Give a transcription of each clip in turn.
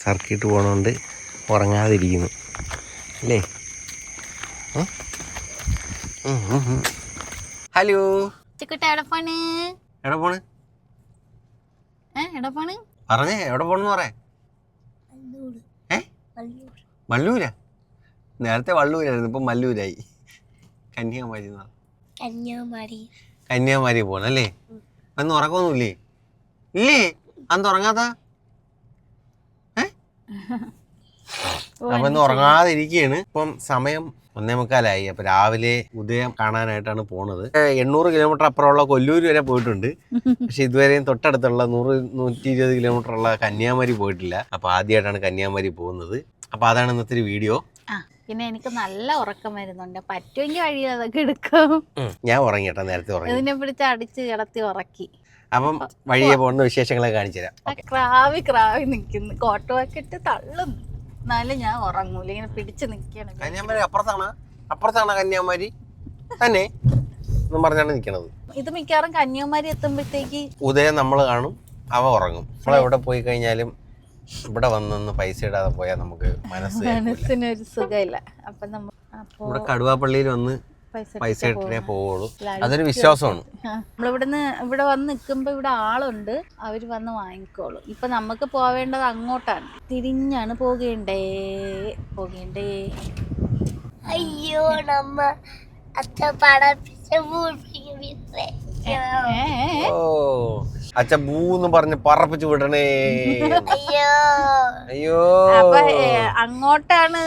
Circuit പോകണോണ്ട് ഉറങ്ങാതിരിക്കുന്നു. അല്ലേ. Hello. ചിക്കുട്ട എവിടെ പോണ്? എവിടെ പോണ്? ഏ എവിടെ പോണ്? പറഞ്ഞേ എവിടെ പോണെന്ന് പറയാ ഏ? വള്ളൂരാ? നേരത്തെ വള്ളൂരായിരുന്നു ഇപ്പം മല്ലൂരായി. കന്യാകുമാരി. കന്യാകുമാരി. കന്യാകുമാരി പോണല്ലേ അന്ന് ഉറക്കമൊന്നുമില്ലേ? ഇല്ലേ? അന്ന് ഉറങ്ങാത്ത? അപ്പൊ ഇന്ന് ഉറങ്ങാതെ ഇരിക്കുകയാണ് ഇപ്പം സമയം ഒന്നേ മുക്കാലായി. അപ്പൊ രാവിലെ ഉദയം കാണാനായിട്ടാണ് പോണത്. എണ്ണൂറ് കിലോമീറ്റർ അപ്പുറമുള്ള കൊല്ലൂർ വരെ പോയിട്ടുണ്ട്. പക്ഷെ ഇതുവരെയും തൊട്ടടുത്തുള്ള നൂറ് നൂറ്റി ഇരുപത് കിലോമീറ്റർ ഉള്ള കന്യാകുമാരി പോയിട്ടില്ല. അപ്പൊ ആദ്യമായിട്ടാണ് കന്യാകുമാരി പോകുന്നത്. അപ്പൊ അതാണ് ഇന്നത്തെ ഒരു വീഡിയോ. പിന്നെ എനിക്ക് നല്ല ഉറക്കം വരുന്നുണ്ട്. പറ്റുമെങ്കിൽ വഴി അതൊക്കെ എടുക്കും. ഞാൻ ഉറങ്ങിയട്ടോ നേരത്തെ ഉറങ്ങി. ഇതിനെ പിടിച്ച് അടിച്ച് കിടത്തി ഉറക്കി. അപ്പം വഴിയെ പോകുന്ന വിശേഷങ്ങളെ കാണിച്ചു തരാം. ക്രാവി ക്രാവി നിൽക്കുന്നു കോട്ടവാക്കിട്ട് തള്ളും. തള്ളുന്നു എന്നാലും ഞാൻ ഉറങ്ങൂല. ഇങ്ങനെ പിടിച്ചു നിൽക്കണം കന്യാകുമാരി അപ്പുറത്താണ്? അപ്പുറത്താണ് കന്യാകുമാരി? തന്നെ. എന്നും പറഞ്ഞാണ് നിൽക്കണത് ഇത് മിക്കവാറും കന്യാകുമാരി എത്തുമ്പോഴത്തേക്ക് ഉദയം നമ്മൾ കാണും. അവ ഉറങ്ങും. നമ്മൾ എവിടെ പോയി കഴിഞ്ഞാലും ഇവിടെ വന്നൊന്ന് പൈസ ഇടാതെ പോയാൽ നമുക്ക്. മനസ്സിനൊരു സുഖമില്ല. അപ്പൊ നമ്മൾ ഇവിടെ കടുവാപ്പള്ളിയിൽ വന്ന് പൈസ ഇട്ടേ പോവുള്ളൂ. അതൊരു വിശ്വാസമാണ്. നമ്മളിവിടുന്ന് ഇവിടെ വന്ന് നിൽക്കുമ്പോൾ ഇവിടെ ആളുണ്ട്. അവർ വന്ന് വാങ്ങിക്കോളും. ഇപ്പൊ നമുക്ക് പോവേണ്ടത് അങ്ങോട്ടാണ്. തിരിഞ്ഞാണ് പോകേണ്ടേ? പോകേണ്ടേ? അയ്യോ നമ്മ അച്ഛ പടപ്പിച്ച. ഓ. അച്ഛ ബൂന്ന് പറഞ്ഞ് പറപ്പിച്ചു വിടണേ. അയ്യോ. അയ്യോ. അപ്പൊ അങ്ങോട്ടാണ്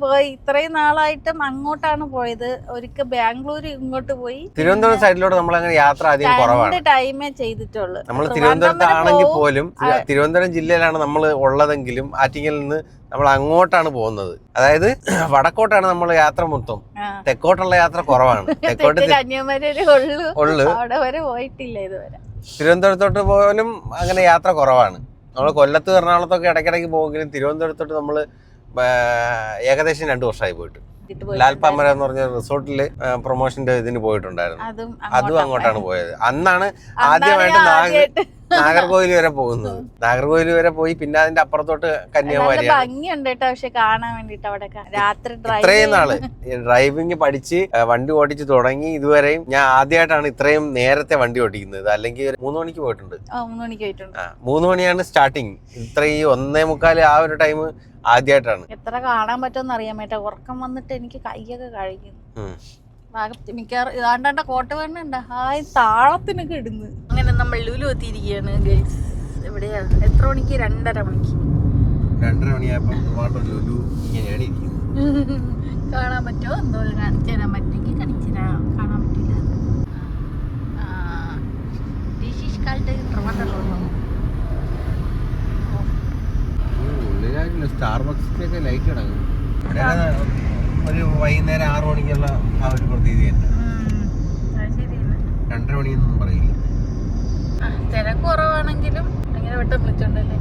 പോയി. ഇത്രയും നാളായിട്ടും അങ്ങോട്ടാണ് പോയത്. ഒരിക്കൽ ബാംഗ്ലൂർ ഇങ്ങോട്ട് പോയി. തിരുവനന്തപുരം സൈഡിലോട്ട് നമ്മൾ അങ്ങനെ യാത്ര അധികം കുറവാണ്. ടൈമേ ചെയ്തിട്ടുള്ളൂ. നമ്മൾ തിരുവനന്തപുരത്താണെങ്കിൽ. പോലും തിരുവനന്തപുരം ജില്ലയിലാണ് നമ്മൾ ഉള്ളതെങ്കിലും ആറ്റിങ്ങലിൽ നിന്ന് നമ്മൾ അങ്ങോട്ടാണ് പോകുന്നത്. അതായത് വടക്കോട്ടാണ് നമ്മൾ യാത്ര മൊത്തം. തെക്കോട്ടുള്ള യാത്ര കുറവാണ്. തെക്കോട്ട് കന്യാകുമാരി ഉള്ളു. അവിടെ വരെ പോയിട്ടില്ല ഇതുവരെ. തിരുവനന്തപുരത്തോട്ട് പോലും അങ്ങനെ യാത്ര കുറവാണ്. നമ്മൾ കൊല്ലത്ത് എറണാകുളത്തൊക്കെ ഇടയ്ക്കിടയ്ക്ക് പോകുമെങ്കിലും തിരുവനന്തപുരത്തോട്ട് നമ്മൾ ഏകദേശം രണ്ടു വർഷമായി പോയിട്ട്. ലാൽപാമര എന്ന് പറഞ്ഞ റിസോർട്ടിൽ പ്രൊമോഷന്റെ ഇതിന് പോയിട്ടുണ്ടായിരുന്നു. അതും അങ്ങോട്ടാണ് പോയത്. അന്നാണ് ആദ്യമായിട്ട് നാഗ നാഗർകോവിൽ വരെ പോകുന്നത്. നാഗർകോവിൽ വരെ പോയി പിന്നെ അതിന്റെ അപ്പുറത്തോട്ട് കന്യാകുമാരി കന്യാകുമാരിയാണ്. ഭംഗിയുണ്ട് കേട്ടോ പക്ഷെ കാണാൻ വേണ്ടിട്ട് അവിടെ രാത്രി ഇത്രയും നാൾ ഡ്രൈവിംഗ് പഠിച്ച് വണ്ടി ഓടിച്ച് തുടങ്ങി ഇതുവരെയും ഞാൻ ആദ്യമായിട്ടാണ് ഇത്രയും നേരത്തെ വണ്ടി ഓടിക്കുന്നത്. അല്ലെങ്കിൽ മൂന്ന് മണിക്ക് പോയിട്ടുണ്ട്. മൂന്ന് മണിയാണ് സ്റ്റാർട്ടിങ് ഇത്രയും ഒന്നേ മുക്കാൽ ആ ഒരു ടൈം ആദ്യമായിട്ടാണ്. എത്ര കാണാൻ പറ്റുമെന്ന് അറിയാൻ പറ്റാ ഉറക്കം വന്നിട്ട് എനിക്ക് കൈയൊക്കെ കഴിക്കുന്നു മിക്കവാറും ഇതാണ്ടാണ്ട കോട്ട വേണ്ട ആ താളത്തിനൊക്കെ ഇടുന്നു. അങ്ങനെ നമ്മൾ ലുലു എത്തിയിരിക്കുകയാണ് ഗേൾസ് എവിടെയാ? എത്ര മണിക്ക്? രണ്ടര മണിക്ക്. രണ്ടര മണിയായപ്പോൾ ലുലു ഇങ്ങനെയാണ് ഇരിക്കുന്നത്. കാണാൻ പറ്റുമോ? എന്തോ കാണിച്ചു തരാൻ പറ്റുമെങ്കിൽ കാണിച്ചു തരാം. കാണാൻ പറ്റില്ല. ഉള്ളിലായിട്ടില്ല സ്റ്റാർബക്സിലൊക്കെ ലൈറ്റ് കിടക്കും ഒരു വൈകുന്നേരം ആറു മണിക്കുള്ള ആ ഒരു പ്രതീതി തന്നെ. രണ്ടര മണിയൊന്നും പറയില്ല. തിരക്ക് കുറവാണെങ്കിലും അങ്ങനെ വിളിച്ചോണ്ടല്ലേ.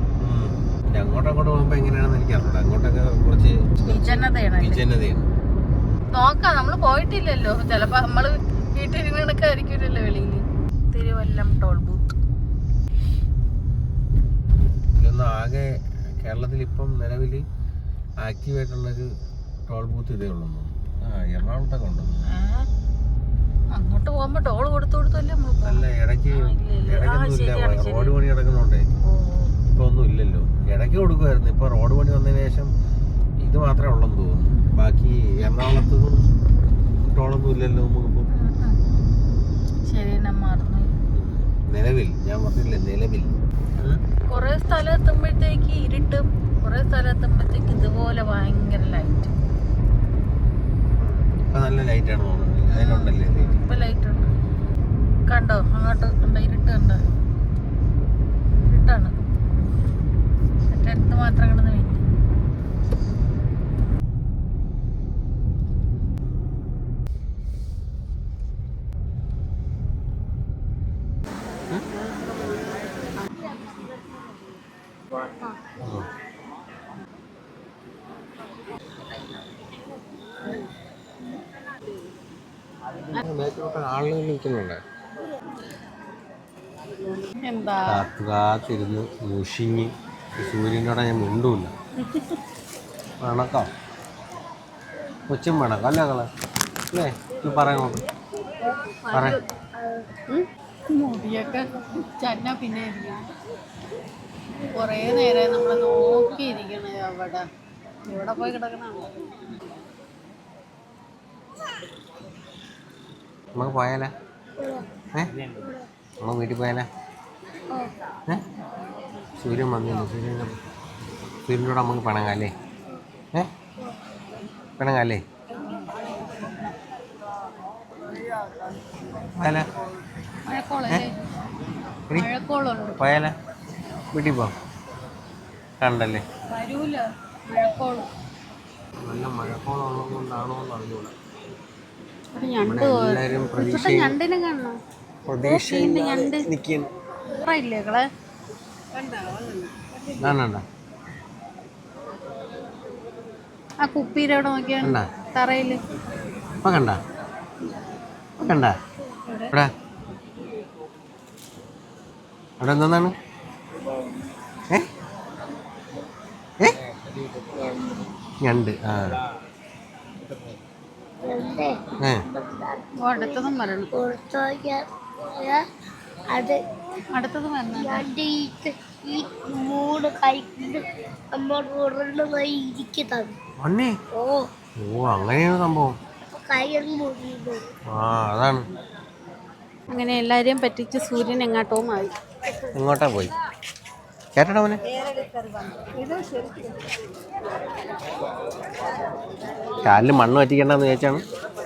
അങ്ങോട്ട് പോകുമ്പോ എങ്ങനെയാണെന്ന് എനിക്ക് അറിഞ്ഞൂടാ അങ്ങോട്ടൊക്കെ കുറച്ച് വിജനതയാണ്. നോക്കാം പോയിട്ടില്ലല്ലോ. ചിലപ്പോ നമ്മൾ വീട്ടിലിരുന്ന് കണക്കായിരിക്കുമല്ലോ വെളിയിൽ തിരുവല്ലം ടോൾ ബൂത്ത് ഇതൊന്നും ആകെ കേരളത്തിൽ ഇപ്പം നിലവിൽ ആക്റ്റീവായിട്ടുള്ളൊരു ടോൾ ബൂത്ത് ഇതേ ഉള്ളൂ ആ എറണാകുളത്തൊക്കെ ഉണ്ടോ? അങ്ങോട്ട് പോകുമ്പോ ടോൾ കൊടുത്തു കൊടുത്തല്ലേ അല്ല ഇടയ്ക്ക് ആ, ഇല്ല, ഇല്ല. ആ, ഇടയ്ക്കൊന്നും ഇല്ല. ശരിയാണ്, റോഡ് പണി നടക്കുന്നുണ്ടേ. ഇപ്പൊ ഒന്നും ഇല്ലല്ലോ. ഇടയ്ക്ക് കൊടുക്കുമായിരുന്നു ഇപ്പൊ റോഡ് പണി വന്നതിന് ശേഷം ഇത് മാത്രമേ ഉള്ളെന്ന് തോന്നുന്നു. ബാക്കി എറണാകുളത്തൊന്നും ടോളൊന്നും ഇല്ലല്ലോ നമുക്കിപ്പം ശരി നിലവിൽ ഞാൻ പറഞ്ഞില്ലേ നിലവിൽ. കുറെ സ്ഥലം എത്തുമ്പോഴത്തേക്ക് ഇരുട്ടും കുറെ സ്ഥലം എത്തുമ്പോഴത്തേക്ക് ഇതുപോലെ ഭയങ്കര ലൈറ്റ് ഇപ്പൊ നല്ല ലൈറ്റ് ആണ് തോന്നുന്നത് ലൈറ്റ് ഉണ്ട്. കണ്ടോ? അങ്ങോട്ട് കണ്ടോ? ഇരുട്ട് കണ്ടോ? ഇരുട്ടാണ്. മാത്രം കിടന്ന് വെയിറ്റ് കാത്തിരുന്ന് മുഷിഞ്ഞ് സൂര്യനോടെ ഞാൻ മിണ്ടൂല. വണക്കോ. കൊച്ചും വേണക്കോ അല്ലേ കളെ അല്ലേ? ഇത് പറയണോട്ട് പറ മുടിയൊക്കെ ചന്ന പിന്നെ കുറേ നേരം നമ്മൾ നോക്കിയിരിക്കണേ അവിടെ. ഇവിടെ പോയി കിടക്കണ നമുക്ക് പോയാലേ? ഏ? നമ്മൾ വീട്ടിൽ പോയാലേ? ഏ? സൂര്യൻ വന്നില്ല? സൂര്യൻ സൂര്യനോട് നമുക്ക് പിണങ്ങാല്ലേ? ഏ? പിണങ്ങാല്ലേ? പോയാല? വീട്ടിൽ പോ. കണ്ടല്ലേ? മഴക്കോളും. നല്ല മഴക്കോളുള്ളതുകൊണ്ടാണോ എന്ന് അറിഞ്ഞൂടാ. ഒരു ഞണ്ട് എല്ലാവരും ഇപ്പത്തെ പ്രതീക്ഷ ഞണ്ട്. നിൽക്കുന്നു ഇത്ര ഇല്ലേ കാണണ്ട ആ കുപ്പിയിൽ അവിടെ നോക്കിയാ? കണ്ട? തറയിൽ. കണ്ട? കണ്ട? ഇവിടെ അവിടെ എന്താണ് ഏ? ഏ? ഞണ്ട് ആ. ഏ അടുത്തതും വരണം. അത് അടുത്തതും ഈ ഈ മൂന്ന് കൈകൊണ്ട് നമ്മൾ ഉരുണ്ടുമായി ഇരിക്കുന്നത്. അണ്ണേ ഓ. ഓ അങ്ങനെയാണ് സംഭവം. ആ അതാണ്. അങ്ങനെ എല്ലാരെയും പറ്റിച്ച് സൂര്യൻ എങ്ങോട്ടോ ആയി എങ്ങോട്ടാ പോയി? കാലിൽ മോനെ? കാലിൽ മണ്ണ് പറ്റിക്കണ്ടെന്ന് ചോദിച്ചാണ്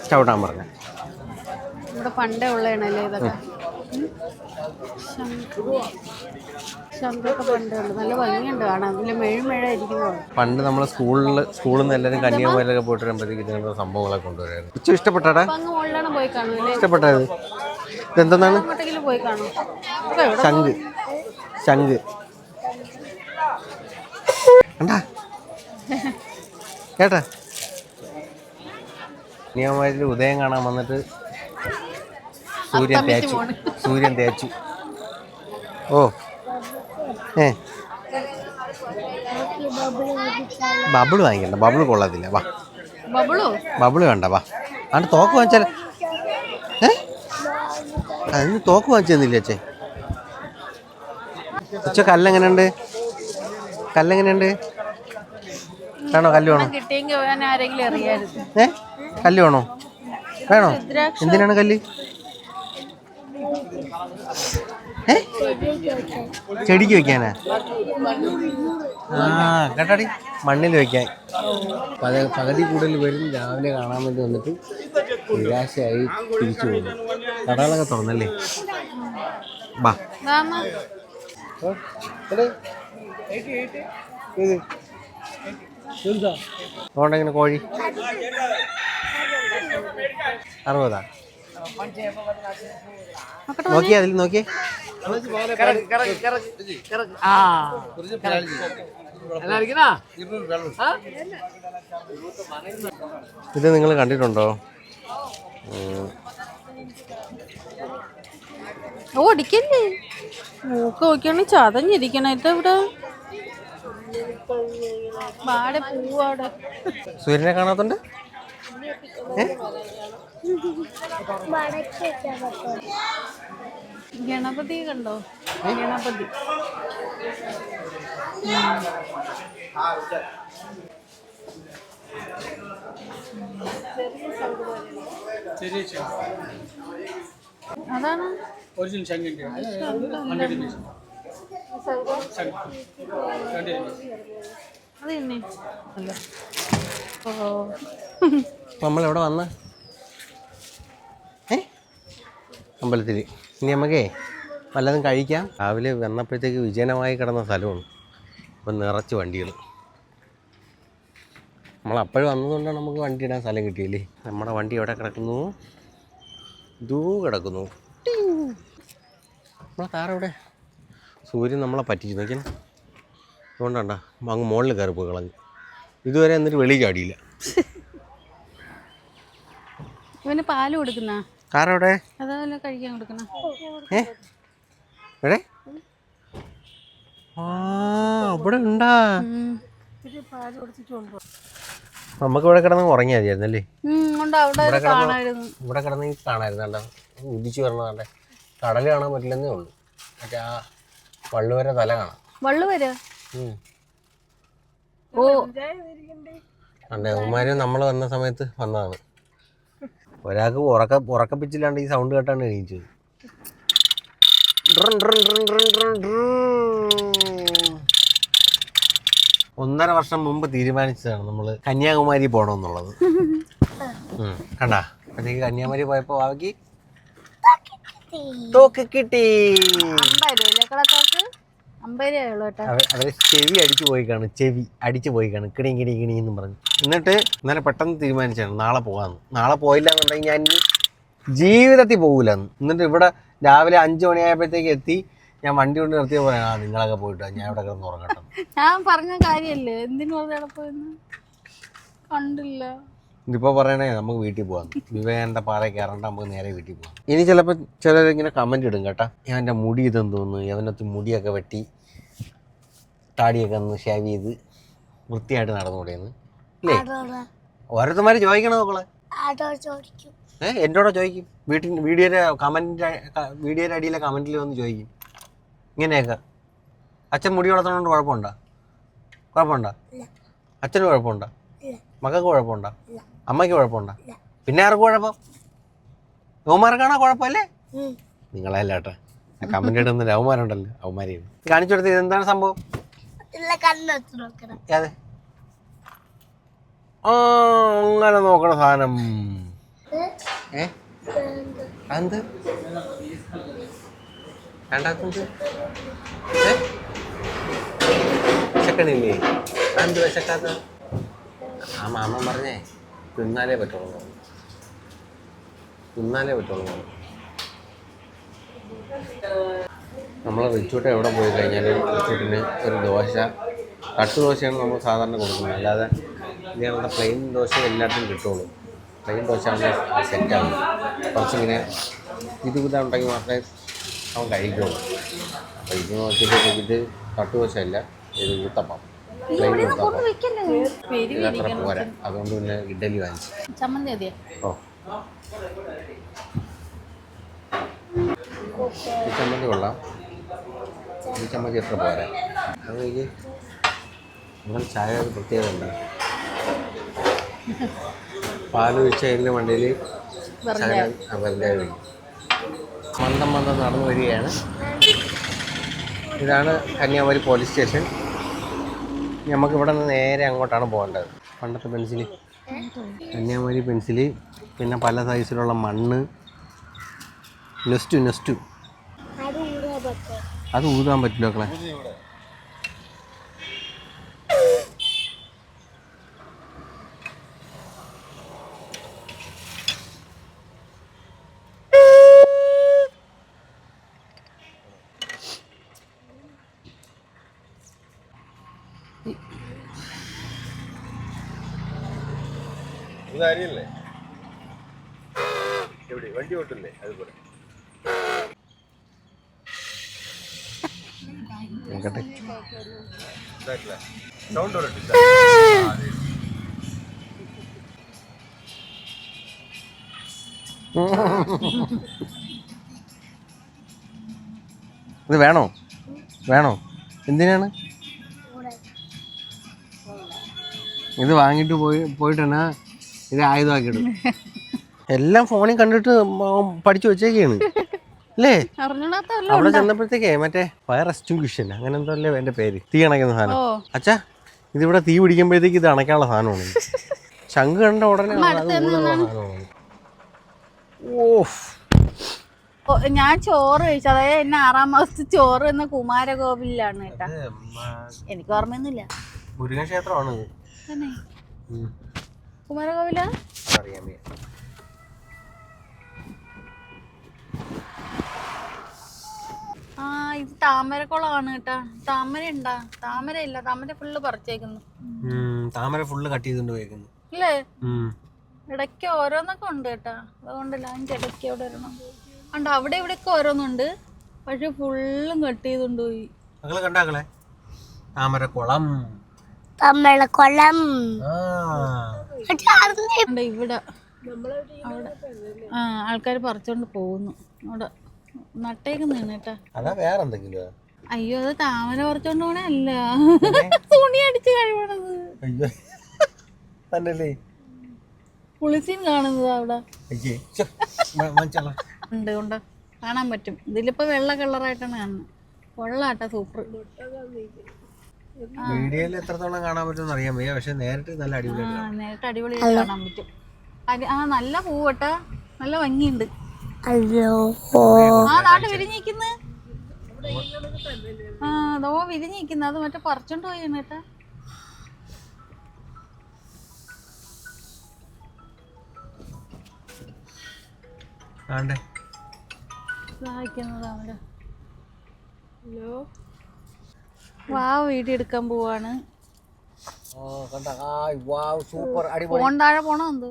സ്റ്റൗട്ടാൻ പറഞ്ഞത്. ഇവിടെ പണ്ടേ ഉള്ളതാണല്ലേ ഇതൊക്കെ? പണ്ടേ നമ്മളെ സ്കൂളിൽ സ്കൂളിൽ നിന്ന് എല്ലാവരും കന്യാകുമാരിലൊക്കെ പോയിട്ട് വരുമ്പോഴത്തേക്ക് ഇതിനുള്ള സംഭവങ്ങളൊക്കെ കൊണ്ടുവരായിരുന്നു. ഉച്ച ഇഷ്ടപ്പെട്ടാടാ? ഇഷ്ടപ്പെട്ടത് ഇതെന്താണ് ശംഖ്. ശംഖ്. കണ്ടാ? കേട്ടാ? കന്യാകുമാരിയിൽ ഉദയം കാണാൻ വന്നിട്ട് സൂര്യൻ തേച്ചു. സൂര്യൻ തേച്ചു. ഓ. ഏ. ബബിൾ വാങ്ങിക്കണ്ട. ബബിൾ കൊള്ളത്തില്ല. വാ. ബബിളോ? ബബിൾ വേണ്ട വാ. ആണ് തോക്ക് വാങ്ങിച്ചാൽ ഏ? അതിന് തോക്ക് വാങ്ങിച്ചു തന്നില്ല അച്ഛേ. അച്ഛ കല്ലെങ്ങനെയുണ്ട്? കല്ലെങ്ങനെയുണ്ട്? വേണോ കല്ല് വേണോ? ഏ? കല്ല് വേണോ? വേണോ? എന്തിനാണ് കല്ല്? ഏ? ചെടിക്ക് വെക്കാനാ? ആ കേട്ടാടി. മണ്ണിൽ വെക്കാൻ. പല പകുതി കൂടുതൽ പേരും രാവിലെ കാണാൻ വേണ്ടി വന്നിട്ട് നിരാശയായി തിരിച്ചു പോകുന്നു. കടകളൊക്കെ തുറന്നല്ലേ? ബാ. കോഴി? അറുപതാ. നോക്കിയേ അതിൽ നോക്കിയേ. ഇത് നിങ്ങൾ കണ്ടിട്ടുണ്ടോ. ഓ അടിക്കല്ലേ? മൂക്ക് നോക്കിയാണ് ചതഞ്ഞിരിക്കണ. ഇവിടെ സൂര്യനെ കാണാത്തോണ്ട്? ഏ? ഗണപതി കണ്ടോ? ഗണപതി. അതാണ് ഒറിജിനൽ ഹൺഡ്രഡ് റുപ്പീസ് റുപ്പീസ് നമ്മൾ എവിടെ വന്ന ഏ അമ്പലത്തിൽ. ഇനി നമുക്കേ വല്ലതും കഴിക്കാം. രാവിലെ വന്നപ്പോഴത്തേക്ക് വിജയനമായി കിടന്ന സ്ഥലമാണ്. ഇപ്പം നിറച്ച് വണ്ടികൾ. നമ്മൾ അപ്പോഴും വന്നതുകൊണ്ടാണ് നമുക്ക് വണ്ടി ഇടാൻ സ്ഥലം കിട്ടിയില്ലേ? നമ്മുടെ വണ്ടി എവിടെ കിടക്കുന്നു? ദൂ കിടക്കുന്നു. നമ്മളെ താറവിടെ സൂര്യൻ നമ്മളെ പറ്റിച്ചു നോക്കിയാൽ അതുകൊണ്ടാണ്ട. അങ്ങ് മുകളിൽ കയറി പോയി കളഞ്ഞു. ഇതുവരെ എന്നിട്ട് വെളിയിൽ ചാടിയില്ല. ഇവന് പാൽ കൊടുക്കുന്ന? അതല്ല കഴിക്കാൻ കൊടുക്കണ. ഏ? എവിടെ? ആ ഇവിടെ ഉണ്ടാ. നമുക്ക് ഇവിടെ കിടന്ന് ഉറങ്ങിയാ മതിയായിരുന്നല്ലേ അവിടെ കാണായിരുന്നു. ഇവിടെ കിടന്ന് കാണായിരുന്നല്ലോ ഉദിച്ചു വരണ കടൽ കാണാൻ പറ്റില്ലെന്നേ ഉള്ളൂ. മറ്റേ ആ വള്ളുവരെ തല കാണാം. വള്ളുവര. ഓ. കണ്ടേ ഉമാരും നമ്മൾ വന്ന സമയത്ത് വന്നതാണ്. ഒരാൾക്ക് ഉറക്ക ഉറക്കപ്പിച്ചില്ലാണ്ട് ഈ സൗണ്ട് കേട്ടാണ് എണീച്ചത്. ഒന്നര വർഷം മുമ്പ് തീരുമാനിച്ചതാണ് നമ്മൾ കന്യാകുമാരി പോകണമെന്നുള്ളത് ഉം. കണ്ടാ? അപ്പോഴത്തേക്ക് കന്യാകുമാരി പോയപ്പോൾ ബാക്കി തോക്ക് കിട്ടി. അവർ ചെവി അടിച്ചു പോയി കാണും ചെവി അടിച്ചു പോയി കാണും കിണി കിണി കിണി എന്ന് പറഞ്ഞു. എന്നിട്ട് ഇന്നലെ പെട്ടെന്ന് തീരുമാനിച്ചാണ് നാളെ പോകാമെന്ന് നാളെ പോയില്ല എന്നുണ്ടെങ്കിൽ ഞാൻ ജീവിതത്തിൽ പോകില്ല എന്നിട്ട് ഇവിടെ രാവിലെ അഞ്ചു മണിയായപ്പോഴത്തേക്ക് എത്തി ഞാൻ വണ്ടി കൊണ്ട് നിർത്തിയ ആ നിങ്ങളൊക്കെ പോയിട്ട് ഞാൻ ഇവിടെ കിടന്ന് ഉറങ്ങട്ടെ. ഞാൻ പറഞ്ഞ കാര്യല്ലേ എന്തിനു കണ്ടില്ല. ഇതിപ്പോൾ പറയണേ നമുക്ക് വീട്ടിൽ പോകാം വിവേകാനന്ദ പാറ കയറണ്ട നമുക്ക് നേരെ വീട്ടിൽ പോകാം ഇനി ചിലപ്പോൾ ചിലരിങ്ങനെ കമന്റ് ഇടും കേട്ടാ. ഇവന്റെ മുടി ഇതെന്ന് തോന്നുന്നു? ഇവനത്ത് മുടിയൊക്കെ വെട്ടി താടിയൊക്കെ ഒന്ന് ഷേവ് ചെയ്ത് വൃത്തിയായിട്ട് നടന്നുകൂടെയെന്ന് അല്ലേ ഓരോരുത്തന്മാർ ചോദിക്കണം നോക്കളെ ആടോ ചോദിക്കും. ഏ എന്നോട് ചോദിക്കും. വീട്ടിൽ വീഡിയോയുടെ കമന്റ് വീഡിയോയുടെ അടിയിലെ കമന്റിൽ വന്ന് ചോദിക്കും. ഇങ്ങനെയൊക്കെ. അച്ഛൻ മുടി വളർത്തണോണ്ട് കുഴപ്പമുണ്ടോ? കുഴപ്പമുണ്ടോ. അച്ഛന് കുഴപ്പമുണ്ടോ? മകൾക്ക് മക്കൾക്ക് കുഴപ്പമുണ്ടോ. അമ്മയ്ക്ക് കുഴപ്പമുണ്ടോ. പിന്നെ ആർക്ക് കുഴപ്പം? യവന്മാർക്കാണോ കുഴപ്പമല്ലേ. നിങ്ങളല്ല കേട്ടോ. കമന്റ് ഇടുന്ന രവന്മാരുണ്ടല്ലോ അവന്മാരെ കാണിച്ചു കൊടുത്തത് ഇതെന്താണ് സംഭവം? അതെ ആ അങ്ങനെ നോക്കണ സാധനം. ഏ? ഏ? വിശക്കണില്ലേ അതെന്ത് വിശക്കാത്ത ആ മാമൻ പറഞ്ഞേ. തിന്നാലേ പറ്റുള്ളൂ. തിന്നാലേ പറ്റുള്ളൂ. നമ്മൾ റിച്ചൂട്ട് എവിടെ പോയി കഴിഞ്ഞാൽ റിച്ചൂട്ടിന് ഒരു ദോശ കട്ട് ദോശയാണ് നമ്മൾ സാധാരണ കൊടുക്കുന്നത്. അല്ലാതെ ഇതേപോലെ പ്ലെയിൻ ദോശ എല്ലായിടത്തും കിട്ടുള്ളൂ. പ്ലെയിൻ ദോശ ആണെങ്കിൽ സെറ്റാകും കുറച്ചിങ്ങനെ ഇത് ഇതാ ഉണ്ടെങ്കിൽ മാത്രമേ അവൻ കഴിക്കുള്ളൂ. അപ്പോൾ ഇത് നോക്കിയിട്ട് ഇത് കട്ട് ദോശ അല്ല ഇത് ഊത്തപ്പം അത്ര പോരാ അതുകൊണ്ട് പിന്നെ ഇഡലി വാങ്ങിച്ചു. ചമ്മന്തി മതിയോ? ഓ. ഈ ചമ്മന്തി കൊള്ളാം. ഈ ചമ്മന്തി എത്ര പോരാ? അത് എനിക്ക് നിങ്ങൾ ചായ ഒരു പ്രത്യേകത ഉണ്ട്. പാൽ ഒഴിച്ച് അതിന്റെ വണ്ടിയിൽ ചായ വെറുതെ ഒഴിക്കും മന്ദം മന്ദം നടന്നു വരികയാണ്. ഇതാണ് കന്യാകുമാരി പോലീസ് സ്റ്റേഷൻ. നമുക്ക് ഇവിടെ നിന്ന് നേരെ അങ്ങോട്ടാണ് പോകേണ്ടത്. പണ്ടത്തെ പെൻസിൽ കന്യാകുമാരി പെൻസിൽ പിന്നെ പല സൈസിലുള്ള മണ്ണ്. നെസ്റ്റു നെസ്റ്റു അത് ഊതാൻ പറ്റില്ല മക്കളെ. ഇതരിയല്ലേ എവിടെ? വണ്ടി ഓട്ടില്ലേ? അതുപോലെ. സൗണ്ട് ഓടിട്ടില്ല. ഇത് വേണോ? വേണോ? എന്തിനാണ്? ഇത് വാങ്ങിയിട്ട് പോയി പോയിട്ടാണ് ഇത് ആയുധമാക്കിയിടും. എല്ലാം ഫോണിൽ കണ്ടിട്ട് പഠിച്ചു വെച്ചേക്കാണ് അല്ലേ? അവിടെ ചെന്നപ്പോഴത്തേക്കേ മറ്റേ ഫയർ എസ്റ്റിംഗ്വിഷൻ അങ്ങനെ എന്തോ അല്ലേ എന്റെ പേര്? തീ അണയ്ക്കുന്ന സാധനം. അച്ഛാ ഇതിവിടെ തീ പിടിക്കുമ്പോഴത്തേക്ക് ഇത് അണയ്ക്കാനുള്ള സാധനമാണ്. ശംഖ് കണ്ട ഉടനെ ഓഫ്. ഓ, ഞാൻ ചോറ് കഴിച്ചു. അതായത് എന്നെ ആറാം മാസത്തിൽ ചോറ് എന്ന കുമാരകോവിലാണ് കേട്ടാ. എനിക്ക് ഓർമ്മയൊന്നുമില്ല. മുരുകൻ ക്ഷേത്രമാണ്. കുമാരകോവില? അതറിയാൻ വയ്യ. ആ ഇത് താമരക്കുളമാണ് കേട്ടാ. താമര ഉണ്ടാ താമര ഇല്ല താമര ഫുള്ള് പറിച്ചേക്കുന്നു താമര ഫുള്ള് കട്ട് ചെയ്തുകൊണ്ട് പോയേക്കുന്നു. അല്ലേ ഇടയ്ക്ക് ഓരോന്നൊക്കെ ഉണ്ട് കേട്ടാ. അതുകൊണ്ടല്ല അതിന്റെ ഇടയ്ക്ക് അവിടെ വരണം ഉണ്ട് അവിടെ ഇവിടെയൊക്കെ ഓരോന്നുണ്ട്. പക്ഷെ ഫുള്ളും കട്ട് ചെയ്തുകൊണ്ട് പോയി. മക്കൾ കണ്ടാക്കളെ താമരക്കുളം. താമരക്കുളം ആ. ഇവിടെ. ആ ആൾക്കാർ പറിച്ചോണ്ട് പോകുന്നു. അവിടെ നട്ടേക്കുന്നാണ് കേട്ടാ അതാ വേറെ എന്തെങ്കിലും അയ്യോ അത് താമര പറിച്ചോണ്ട് പോണേ അല്ല. തുണി അടിച്ച് കഴിവണത്. തന്നല്ലേ? പുളിസീൻ കാണുന്നത് അവിടെ. ഉണ്ട് കാണാൻ പറ്റും. ഇതിലിപ്പോ വെള്ള കളറായിട്ടാണ് കാണുന്നത് കൊള്ളാട്ടാ സൂപ്പർ. വീഡിയോയിൽ എത്രത്തോളം കാണാൻ പറ്റുമെന്ന് അറിയാൻ വയ്യ. പക്ഷെ നേരിട്ട് നല്ല ആ അടിപൊളിയാണ് നേരിട്ട് അടിപൊളിയായിട്ട് കാണാൻ പറ്റും. അടി- ആ നല്ല പൂവട്ട. നല്ല ഭംഗിയുണ്ട്. അല്ലോ. ആ നാട്ട് വിരിഞ്ഞിരിക്കുന്നു. ആ അതോ വിരിഞ്ഞിരിക്കുന്നു. അത് മറ്റേ പറിച്ചോണ്ട് പോയാണ് കേട്ടാ ആണ്ടേ. സഹായിക്കുന്നത് അവിടെ. വീഡിയോ എടുക്കാൻ പോവാണ്. വാവ് സൂപ്പർ അടിപൊളി. ഫോൺ താഴെ പോണോ എന്ത്?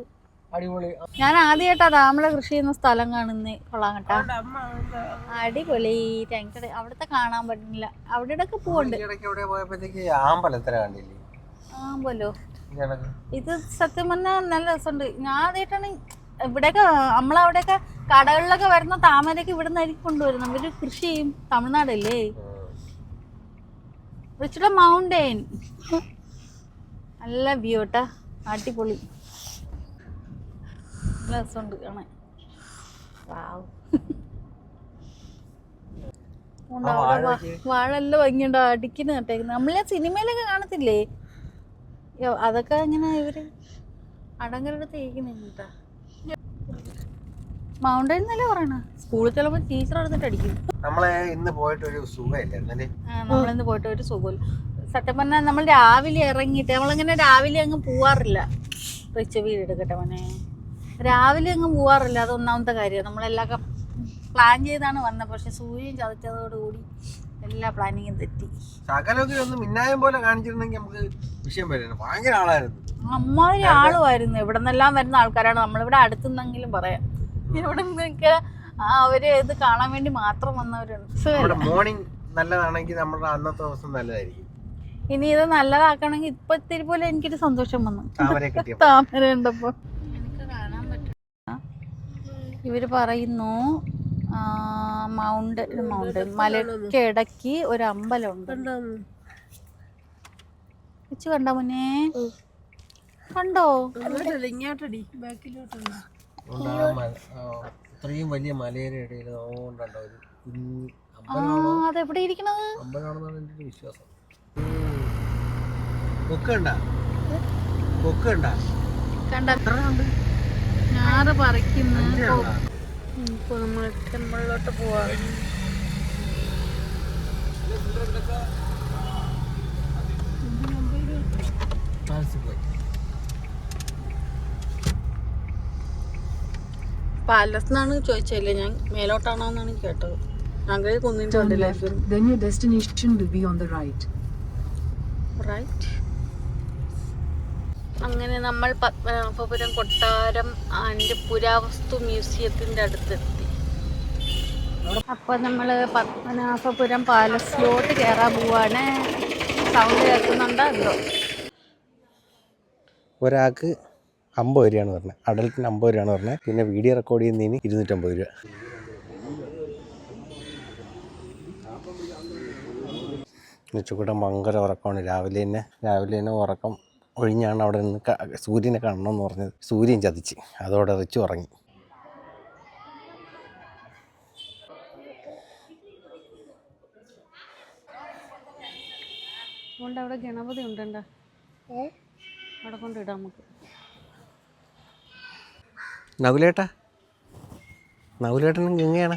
അടിപൊളി. ഞാൻ ആദ്യമായിട്ടാ താമര കൃഷി ചെയ്യുന്ന സ്ഥലം കാണുന്നേ. കൊള്ളാം കേട്ടാ. അടിപൊളി. അവിടത്തെ അവിടുത്തെ കാണാൻ പറ്റുന്നില്ല. അവിടെ ഇടയ്ക്ക് എവിടെ പോയപ്പോഴത്തേക്ക് ആമ്പലത്തര കണ്ടില്ലേ? ആ പോലോ ഈ ഇടയ്ക്ക്. ഇത് സത്യം പറഞ്ഞാൽ നല്ല രസമുണ്ട്. ഞാൻ ആദ്യമായിട്ടാണ് ഇവിടെയൊക്കെ നമ്മളവിടെയൊക്കെ കടകളിലൊക്കെ വരുന്ന താമരയൊക്കെ ഇവിടെ നിന്നായിരിക്കും കൊണ്ടുവരുന്നത്. ഇവർ കൃഷി ചെയ്യും. തമിഴ്നാടല്ലേ? ഇച്ചിരി മൗണ്ടെയിൻ നല്ല വ്യൂ കേട്ടാ അടിപൊളി. നല്ല രസമുണ്ട് കാണാൻ. വാവ്. ഉണ്ട്, ആ അവിടെ വാഴ വാ- നോക്കിയേ. വാഴ എല്ലാം ഭംഗിയുണ്ട്. അടിക്കുന്ന നട്ടേക്കുന്നത് നമ്മളെ സിനിമയിലൊക്കെ കാണത്തില്ലേ? അതൊക്കെ ഇങ്ങനെ ഇവർ അടങ്ങരടുത്ത് തേക്കുന്നുണ്ട് കേട്ടാ മൗണ്ടൻ എന്നല്ലേ പറയണ? സ്കൂളിൽ ചിലപ്പോ ടീച്ചർ എടുത്തിട്ട് അടിക്കും നമ്മളെ ഇന്ന് പോയിട്ട് ഒരു നമ്മളിന്ന് പോയിട്ട് ഒരു സുഖമില്ല സത്യം പറഞ്ഞാൽ നമ്മൾ രാവിലെ ഇറങ്ങിയിട്ട് നമ്മളിങ്ങനെ രാവിലെ അങ്ങ് പോവാറില്ല. റിച്ച് വീട് എടുക്കട്ടെ മോനെ. രാവിലെ അങ്ങ് പോവാറില്ല അത് ഒന്നാമത്തെ കാര്യം. നമ്മളെല്ലാം പ്ലാൻ ചെയ്താണ് വന്നത് പക്ഷെ സൂര്യൻ ചതച്ചതോടുകൂടി എല്ലാ പ്ലാനിങ്ങും തെറ്റി. ഒന്ന് മിന്നായം പോലെ കാണിച്ചിരുന്നെങ്കിൽ നമുക്ക് വിഷയം ഭയങ്കര ആളായിരുന്നു. അമ്മാതിരി ആളുമായിരുന്നു. ഇവിടെ നിന്നെല്ലാം വരുന്ന ആൾക്കാരാണ്. നമ്മളിവിടെ അടുത്തുനിന്നെങ്കിലും പറയാം. ഇവിടെ നിന്നൊക്കെ അവർ ഇത് കാണാൻ വേണ്ടി മാത്രം വന്നവരുണ്ട്. മോർണിംഗ് നല്ലതാണെങ്കിൽ നമ്മുടെ അന്നത്തെ ദിവസം നല്ലതായിരിക്കും. ഇനി ഇത് നല്ലതാക്കണമെങ്കിൽ ഇപ്പൊ ഇത്തിരി പോലെ എനിക്കൊരു സന്തോഷം വന്നു. താമര ഉണ്ടപ്പോ എനിക്ക് കാണാൻ പറ്റും ഇവർ പറയുന്നു മൗണ്ട് മൗണ്ട് മലയ്ക്ക് ഇടയ്ക്ക് ഒരു അമ്പലമുണ്ട്. വെച്ച് കണ്ടോ മുന്നേ? കണ്ടോ? അതുകൊണ്ട് ആ മല- ഇത്രയും വലിയ മലയുടെ ഇടയിൽ അതുകൊണ്ടുണ്ടോ ഒരു കുഞ്ഞു അമ്പലമാണോ? അതെവിടെ ഇരിക്കണത്? അമ്പലമാണെന്നാണ് എന്റെ ഒരു വിശ്വാസം. കൊക്ക് കണ്ട? കൊക്ക് കണ്ട? ഞാറ് പറിക്കുന്നു. അഞ്ചേ ഇപ്പൊ- ഉള്ളാ? ഇപ്പൊ നമ്മൾ ടെമ്പിളിലോട്ട് പോവാണ് പാലസിൽ പോയി. പാലസ് എന്നാണ് ചോദിച്ചല്ലേ ഞാൻ മേലോട്ടാണോ എന്നാണ് കേട്ടത് ഞങ്ങൾ then your destination will be on the right. Right അങ്ങനെ നമ്മൾ പത്മനാഭപുരം കൊട്ടാരം ആൻഡ് പുരാവസ്തു മ്യൂസിയത്തിന്റെ അടുത്തെത്തി. അപ്പൊ നമ്മൾ പത്മനാഭപുരം പാലസിലോട്ട് കയറാൻ പോവാണ്. സൗണ്ട് കേൾക്കുന്നുണ്ടോ? എന്തോ ഒരാൾക്ക് അമ്പത് രൂപയാണ് പറഞ്ഞത്. അഡൽറ്റിന് അമ്പത് രൂപയാണ് പറഞ്ഞത്. പിന്നെ വീഡിയോ റെക്കോർഡ് ചെയ്യുന്നതിന് ഇരുന്നൂറ്റമ്പത് രൂപ. ഉച്ചക്കൂട്ടം ഭയങ്കര ഉറക്കമാണ്. രാവിലെ തന്നെ രാവിലെ തന്നെ ഉറക്കം ഒഴിഞ്ഞാണ് അവിടെ നിന്ന് സൂര്യനെ കാണണമെന്ന് പറഞ്ഞത്. സൂര്യൻ ചതിച്ച്. അതോടെ വെച്ച് ഉറങ്ങി. അതുകൊണ്ട് അവിടെ ഗണപതി ഉണ്ടോ അവിടെ കൊണ്ടിടാം നമുക്ക്. നകുലേട്ടാ. നകുലേട്ടനും ഗംഗയാണ്.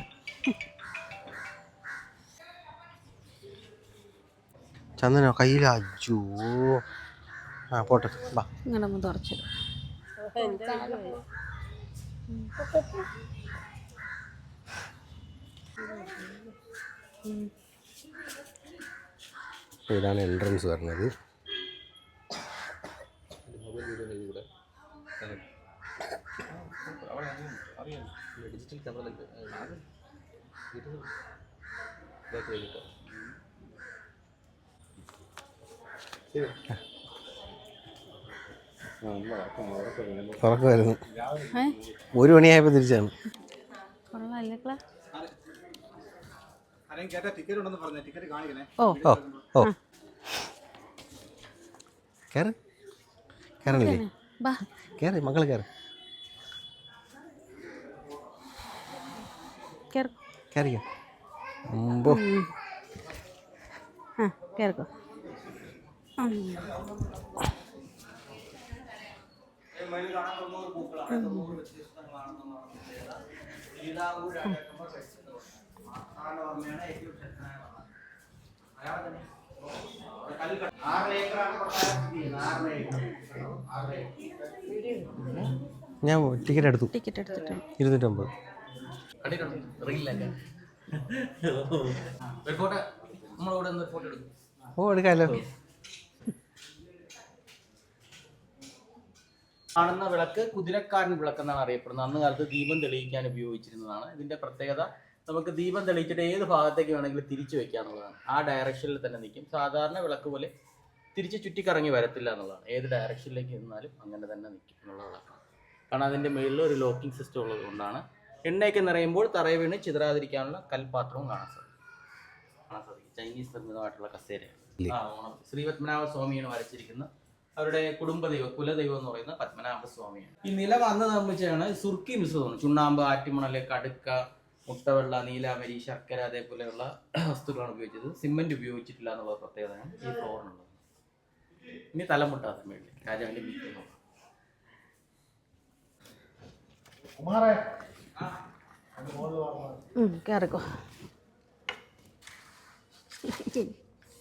ചന്ദനോ കയ്യില. അജോ ആ പോട്ടെ. വാ ഇങ്ങനെ ഇതാണ് എൻട്രൻസ് വരുന്നത് ഉറക്കം വരുന്നു ഏ ഒരു മണിയായപ്പോൾ തിരിച്ചാണ് കൊള്ളാല്ലേ ക്ലാ ആരെയും ടിക്കറ്റ് ഉണ്ടെന്ന് പറഞ്ഞ ടിക്കറ്റ് കാണിക്കണേ. ഓ. ഓ ഓ. കയറ് കയറണില്ലേ ബാ കയറി മക്കൾ കയറി കേറ്. കയറിയോ മുമ്പോ ആ കേറിക്കോ. ഞാൻ ടിക്കറ്റ് എടുത്തു. ടിക്കറ്റ് എടുത്തിട്ട്. ഇരുന്നൂറ്റമ്പത്. ഒരു ഫോട്ടോ ഫോട്ടോ എടുക്കും. ഓ എടുക്കാമല്ലോ കാണുന്ന വിളക്ക് കുതിരക്കാരൻ വിളക്ക് എന്നാണ് അറിയപ്പെടുന്നത്. അന്ന് കാലത്ത് ദീപം തെളിയിക്കാൻ ഉപയോഗിച്ചിരുന്നതാണ്. ഇതിന്റെ പ്രത്യേകത നമുക്ക് ദീപം തെളിയിച്ചിട്ട് ഏത് ഭാഗത്തേക്ക് വേണമെങ്കിലും തിരിച്ചു വെക്കുക എന്നുള്ളതാണ് ആ ഡയറക്ഷനിൽ തന്നെ നിൽക്കും. സാധാരണ വിളക്ക് പോലെ തിരിച്ച് ചുറ്റിക്കറങ്ങി വരത്തില്ല എന്നുള്ളതാണ്. ഏത് ഡയറക്ഷനിലേക്ക് നിന്നാലും അങ്ങനെ തന്നെ നിൽക്കും എന്നുള്ള വിളക്കാണ് കാരണം അതിന്റെ മുകളിൽ ഒരു ലോക്കിംഗ് സിസ്റ്റം ഉള്ളത് കൊണ്ടാണ് എണ്ണയൊക്കെ നിറയുമ്പോൾ തറയെ വീണ് ചിതറാതിരിക്കാനുള്ള കൽപാത്രവും കാണാൻ സാധിക്കും. ചൈനീസ് നിർമ്മിതമായിട്ടുള്ള കസേര. ശ്രീ പത്മനാഭ സ്വാമിയാണ് വരച്ചിരിക്കുന്നത്. അവരുടെ കുടുംബദൈവം കുലദൈവം എന്ന് പറയുന്ന പത്മനാഭ സ്വാമിയാണ്. ഈ നില വന്ന് നിർമ്മിച്ചാണ് സുർക്കി മിശ്രിതമാണ് ചുണ്ണാമ്പ് ആറ്റുമണൽ കടുക്ക മുട്ടവെള്ള നീലാമരി ശർക്കര അതേപോലെയുള്ള വസ്തുക്കളാണ് ഉപയോഗിച്ചത്. സിമെന്റ് ഉപയോഗിച്ചിട്ടില്ല എന്നുള്ള പ്രത്യേകതയാണ് ഈ ഫ്ലോറിനുള്ളത്. ഇനി തലമുട്ടാതെ മേളിൽ രാജാവിന്റെ നോക്കാം കേറിക്കോ.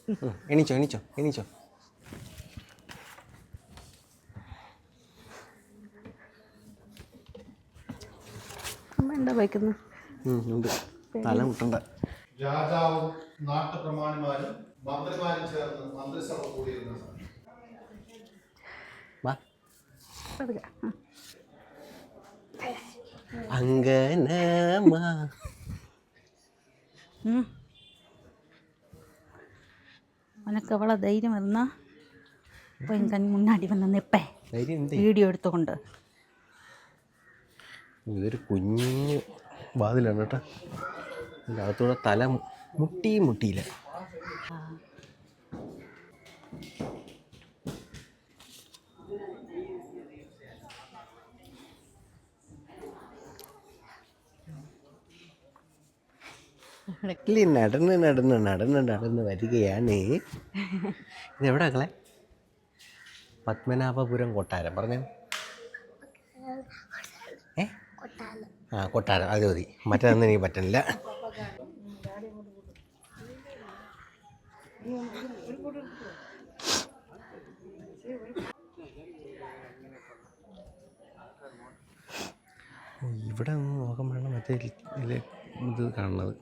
ഉം, എണീച്ചോ എണീച്ചോ. എണീച്ചോ എന്താ വയ്ക്കുന്നത് തല മുട്ടണ്ട. രാജാവും നാട്ടുപ്രമാണിമാരും മന്ത്രിമാരും ചേർന്ന് മന്ത്രിസഭ കൂടിയിരുന്ന സമയം. അങ്കനമാ ഉം. உனக்கு எவ்வளோ தைரியம் இருந்தா இப்போ என் கண் முன்னாடி வந்து நிற்பேன் ധൈര്യം എന്തേ വീഡിയോ എടുത്തുകൊണ്ട് ഇതൊരു കുഞ്ഞു വാതിലാണ് കേട്ടോ അതിൻ്റെ അകത്തൂടെ തല മുട്ടി മുട്ടിയില്ല ഇല്ല നടന്ന് നടന്ന് നടന്ന് നടന്ന് വരികയാണ്. ഇത് എവിടെ മക്കളെ? പത്മനാഭപുരം കൊട്ടാരം പറഞ്ഞു? ഏ? ആ കൊട്ടാരം. അത് മതി. മറ്റൊന്നും എനിക്ക് പറ്റണില്ല. ഇവിടെ നിന്ന് നോക്കുമ്പോഴാണ് മറ്റേ ഇത് കാണുന്നത്.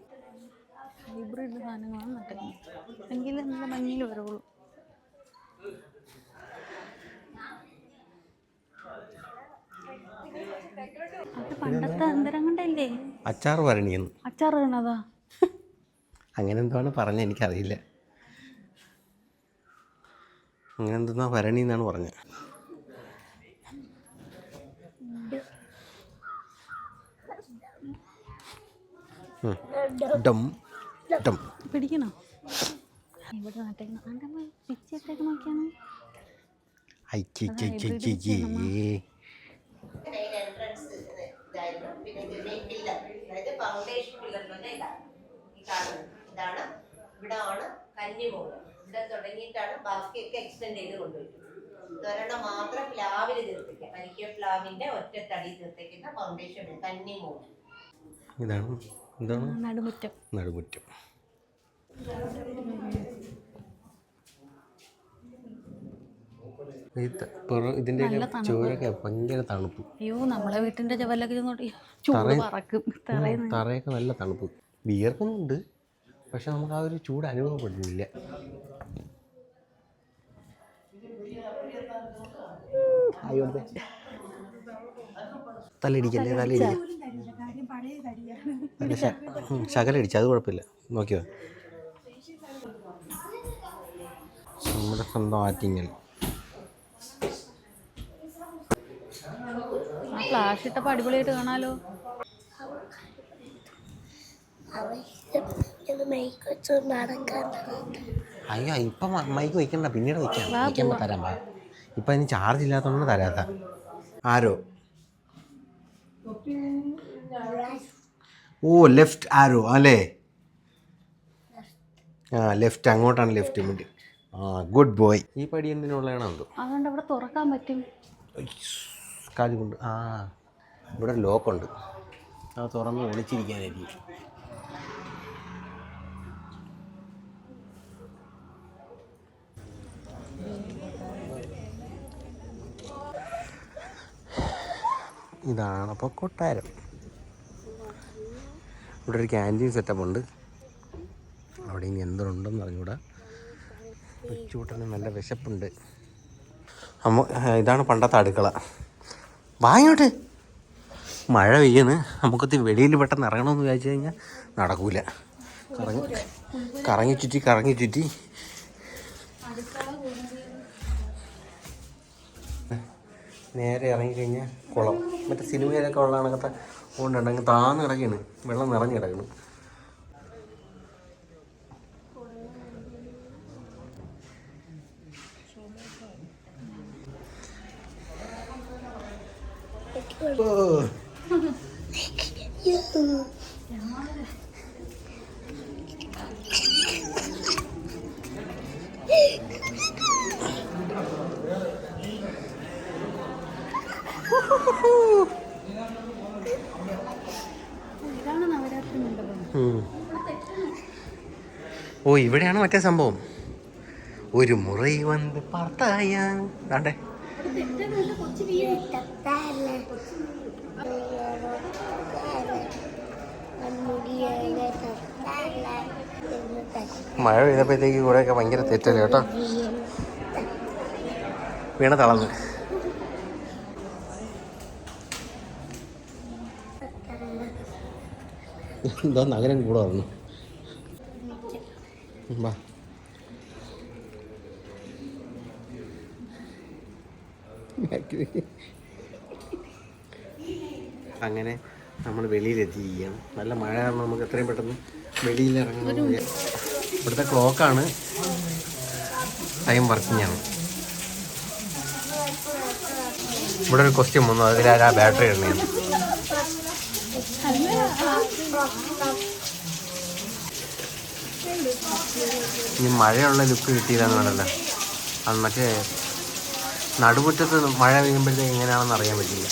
ഹൈബ്രിഡ് സാധനങ്ങളാണ് നട്ടേക്കുന്നത് എങ്കിൽ നല്ല ഭംഗിയിൽ വരുള്ളൂ അത് പണ്ടത്തെ അന്തരം കൊണ്ടല്ലേ? അച്ചാർ അച്ചാർ അങ്ങനെ എന്താണ് പറഞ്ഞ എനിക്കറിയില്ല. അങ്ങനെ എന്തെന്നാ ഭരണി എന്നാണ് പറഞ്ഞത്. ഡം. ഡം പിടിക്കണോ? ഇവിടെ നട്ടേക്കണം അന്റെ പിച്ചിട്ടേക്ക് നോക്കിയാണ്? ഐ ചി ചി ചി ചി ചി. ഇതായിരുന്നു പിന്നെ ഇതിന്റെ പില്ലർ അതായത് ഫൗണ്ടേഷൻ പില്ലർ എന്ന് ഇതാണ് ഇവിടെ ആണ് കന്നിമൂല ഇവിടെ തുടങ്ങിയിട്ടാണ് ബാക്കിയൊക്കെ എക്സ്റ്റെൻഡ് ചെയ്ത് കൊണ്ടുവരും ഇതൊരെണ്ണം മാത്രം പ്ലാവിൽ തീർത്തിക്കാം കരിക്ക പ്ലാവിന്റെ ഒറ്റ തടി ഫൗണ്ടേഷൻ കന്നിമൂല ഇതാണ്. എന്താണ്? നടുമുറ്റം. നടുമുറ്റം. ഇതിന്റെ ചോരൊക്കെ ഭയങ്കര തണുപ്പ്. അയ്യോ നമ്മളെ വീട്ടിന്റെ ചുവലൊക്കെ ചെന്നോട്ടി തറയൊക്കെ നല്ല തണുപ്പ്. വിയർക്കുന്നുണ്ട് പക്ഷെ നമുക്ക് ആ ഒരു ചൂട് അനുഭവപ്പെടുന്നില്ല. തലയിടിക്കല്ലേ തലയിടിക്ക? അല്ല ശ- ഉം, ശകലം ഇടിച്ചു അത് കുഴപ്പമില്ല. നോക്കിയോ? നമ്മുടെ സ്വന്തം ആറ്റിങ്ങൽ. ഫ്ലാഷ് ഇട്ടപ്പോൾ അടിപൊളിയായിട്ട് കാണാലോ. അയ്യോ ഇപ്പം മൈക്ക് വയ്ക്കണ്ട പിന്നീട് വയ്ക്കാം വയ്ക്കുമ്പോൾ തരാം വാ. ഇപ്പം ഇനി ചാർജ് ഇല്ലാത്തതുകൊണ്ട് തരാത്ത. ആരോ? ഓ ലെഫ്റ്റ് ആരോ അല്ലേ? ആ ലെഫ്റ്റ് അങ്ങോട്ടാണ് ലെഫ്റ്റ് മുണ്ട് ആ ഗുഡ് ബോയ് ഈ പടി എന്തിനുള്ളതാണോ എന്തോ അതുകൊണ്ട് അവിടെ തുറക്കാൻ പറ്റും. കാലി കൊണ്ട്. ആ ഇവിടെ ലോക്കുണ്ട് ആ തുറന്ന് ഒളിച്ചിരിക്കാനായിരിക്കും. ഇതാണ് അപ്പോൾ കൊട്ടാരം. ഇവിടെ ഒരു ക്യാന്റീൻ സെറ്റപ്പ് ഉണ്ട്. അവിടെ ഇനി എന്തുണ്ടെന്ന് അറിഞ്ഞൂടാ. ഉച്ചൂട്ടന് നല്ല വിശപ്പുണ്ട്. അമ്മ ഇതാണ് പണ്ടത്തെ അടുക്കള. വാങ്ങോട്ട് മഴ പെയ്യുന്നു. നമുക്കത് വെളിയിൽ പെട്ടെന്ന് ഇറങ്ങണമെന്ന് വിചാരിച്ചു കഴിഞ്ഞാൽ നടക്കൂല. കറങ്ങി കറങ്ങി ചുറ്റി കറങ്ങി ചുറ്റി. നേരെ ഇറങ്ങിക്കഴിഞ്ഞാൽ കുളം. മറ്റേ സിനിമയിലൊക്കെ ഉള്ള കണക്കത്തെ കൊണ്ടുണ്ടെങ്കിൽ താന്ന് കിടക്കുകയാണ് വെള്ളം നിറഞ്ഞു കിടക്കുന്നു ഓ. ഇവിടെയാണ് മറ്റേ സംഭവം? ഒരു മുറി വന്ന് പാർത്തായ. ദാണ്ടെ മഴ പെയ്തപ്പോഴത്തേക്ക് കൂടെയൊക്കെ ഭയങ്കര തെറ്റല്ലേ കേട്ടോ? വീണ തളർന്ന്. എന്താ നഗരം കൂടെ വന്നു. വാ അങ്ങനെ നമ്മൾ വെളിയിലെത്തിയിരിക്കുകയാണ്. നല്ല മഴ കാരണം നമുക്ക് എത്രയും പെട്ടെന്ന് വെളിയിൽ ഇറങ്ങണം ഇവിടുത്തെ ക്ലോക്കാണ് ടൈം വർക്കിംഗ് ആണ്. ഇവിടെ ഒരു ക്വസ്റ്റ്യൻ വന്നു. അതിലാരാ ബാറ്ററി ഇടണേന്ന്. ഇനി മഴയുള്ള ലുക്ക് കിട്ടിയതാണ് വേണ്ടല്ലോ അത് മറ്റേ നടുമുറ്റത്ത് മഴ പെയ്യുമ്പോഴത്തേക്ക് എങ്ങനെയാണെന്ന് അറിയാൻ പറ്റില്ല